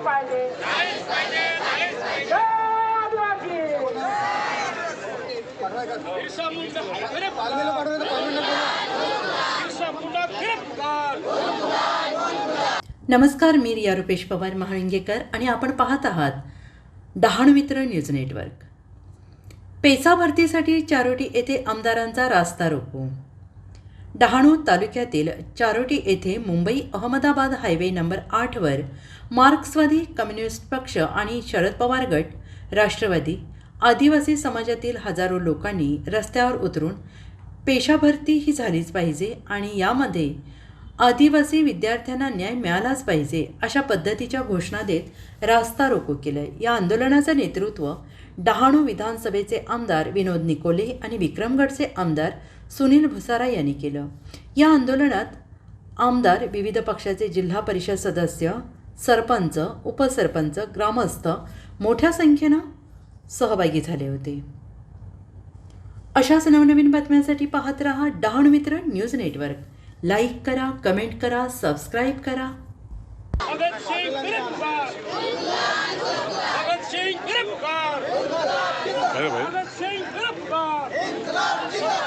पाहिजे. नमस्कार मी रिया रुपेश पवार महाळिंगेकर आणि आपण पाहत आहात डहाणमित्र न्यूज नेटवर्क. पेसा भरतीसाठी चारोटी येथे आमदारांचा रास्ता रोको. डहाणू तालुक्यातील चारोटी येथे मुंबई अहमदाबाद हायवे नंबर आठवर मार्क्सवादी कम्युनिस्ट पक्ष आणि शरद पवार गट राष्ट्रवादी आदिवासी समाजातील हजारो लोकांनी रस्त्यावर उतरून पेशाभरती ही झालीच पाहिजे आणि यामध्ये आदिवासी विद्यार्थ्यांना न्याय मिळालाच पाहिजे अशा पद्धतीच्या घोषणा देत रास्ता रोको केलं या आंदोलनाचं नेतृत्व डहाणू विधानसभेचे आमदार विनोद निकोले आणि विक्रमगडचे आमदार सुनील भुसारा यांनी केलं. या आंदोलनात आमदार विविध पक्षाचे जिल्हा परिषद सदस्य सरपंच उपसरपंच ग्रामस्थ मोठ्या संख्येनं सहभागी झाले होते. अशाच नवनवीन बातम्यांसाठी पाहत रहा Dahanu Mitra news network. Like करा कमेंट करा सबस्क्राईब करा. भगत सिंह पुकार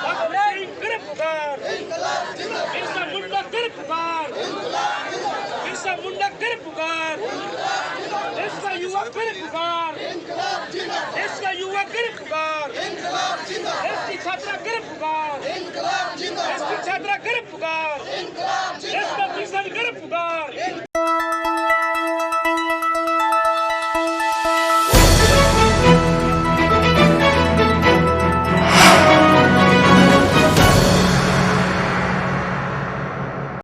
भगत सिंह फिर मुंडा युवा युवा छात्रा फिर पुकार देश छात्रा फिर